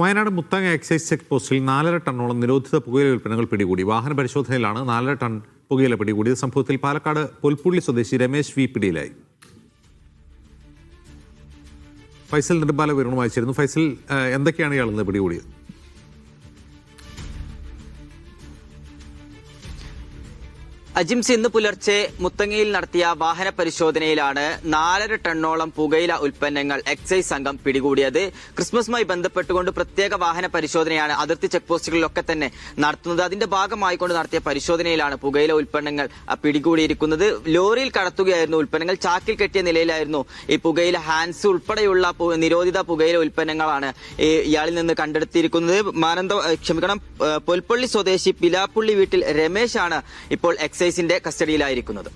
Wayanad Muthanga excise check പോസ്റ്റിൽ നാലര ടണ്ണോളം നിരോധിത പുകയില ഉൽപ്പന്നങ്ങൾ പിടികൂടി. വാഹന പരിശോധനയിലാണ് നാലര ടൺ പുകയില പിടികൂടിയത്. സംഭവത്തിൽ പാലക്കാട് പുൽപ്പുള്ളി സ്വദേശി രമേശ് വി പിടിയിലായി. ഫൈസൽ നെടുമ്പാല വിവരണം വായിച്ചിരുന്നു ഫൈസൽ എന്തൊക്കെയാണ് ഇയാൾ ഇന്ന് പിടികൂടിയത്? അജിംസ് ഇന്ന് പുലർച്ചെ മുത്തങ്ങയിൽ നടത്തിയ വാഹന പരിശോധനയിലാണ് നാലര ടണ്ണോളം പുകയില ഉൽപ്പന്നങ്ങൾ എക്സൈസ് സംഘം പിടികൂടിയത്. ക്രിസ്മസുമായി ബന്ധപ്പെട്ടുകൊണ്ട് പ്രത്യേക വാഹന പരിശോധനയാണ് അതിർത്തി ചെക്ക് പോസ്റ്റുകളിലൊക്കെ തന്നെ നടത്തുന്നത്. അതിന്റെ ഭാഗമായിക്കൊണ്ട് നടത്തിയ പരിശോധനയിലാണ് പുകയില ഉൽപ്പന്നങ്ങൾ പിടികൂടിയിരിക്കുന്നത്. ലോറിയിൽ കടത്തുകയായിരുന്നു ഉൽപ്പന്നങ്ങൾ. ചാക്കിൽ കെട്ടിയ നിലയിലായിരുന്നു ഈ പുകയില. ഹാൻസ് ഉൾപ്പെടെയുള്ള നിരോധിത പുകയില ഉൽപ്പന്നങ്ങളാണ് ഇയാളിൽ നിന്ന് കണ്ടെടുത്തിരിക്കുന്നത്. മാനന്ത ക്ഷമിക്കണം പൊൽപ്പള്ളി സ്വദേശി പിലാപ്പുള്ളി വീട്ടിൽ രമേശാണ് ഇപ്പോൾ എക്സൈസിന്റെ കസ്റ്റഡിയിലായിരിക്കുന്നത്.